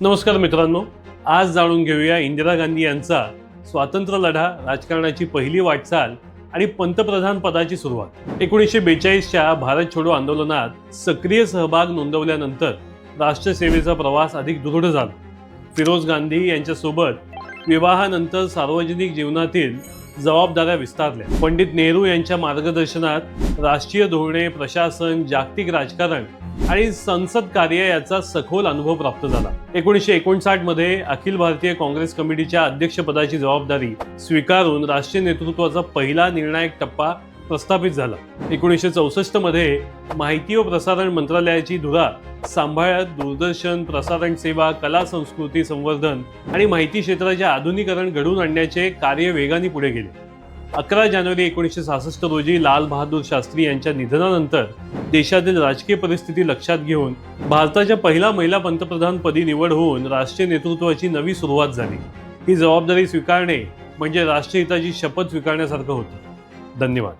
नमस्कार मित्रांनो आज जाणून घेऊया इंदिरा गांधी यांचा स्वातंत्र्य लढा राजकारणाची पहिली वाटचाल आणि पंतप्रधान पदाची सुरुवात. एकोणीसशे बेचाळीसच्या भारत छोडो आंदोलनात सक्रिय सहभाग नोंदवल्यानंतर राष्ट्रसेवेचा प्रवास अधिक दृढ झाला. फिरोज गांधी यांच्यासोबत विवाहानंतर सार्वजनिक जीवनातील जबाबदाऱ्या विस्तारल्या. पंडित नेहरू यांच्या मार्गदर्शनात राष्ट्रीय धोरणे प्रशासन जागतिक राजकारण आणि संसद कार्य याचा सखोल अनुभव प्राप्त झाला. एकोणीसशे एकोणसाठमध्ये अखिल भारतीय काँग्रेस कमिटीच्या अध्यक्षपदाची जबाबदारी स्वीकारून राष्ट्रीय नेतृत्वाचा पहिला निर्णायक टप्पा प्रस्थापित झाला. एकोणीसशे चौसष्टमध्ये माहिती व प्रसारण मंत्रालयाची धुरा सांभाळत दूरदर्शन प्रसारण सेवा कला संस्कृती संवर्धन आणि माहिती क्षेत्राचे आधुनिकरण घडवून आणण्याचे कार्य वेगाने पुढे गेले. अकरा जानेवारी एकोणीसशे सहासष्ट रोजी लाल बहादूर शास्त्री यांच्या निधनानंतर देशातील राजकीय परिस्थिती लक्षात घेऊन भारताच्या पहिला महिला पंतप्रधानपदी निवड होऊन राष्ट्रीय नेतृत्वाची नवी सुरुवात झाली. ही जबाबदारी स्वीकारणे म्हणजे राष्ट्रहिताची शपथ स्वीकारण्यासारखं होतं. धन्यवाद.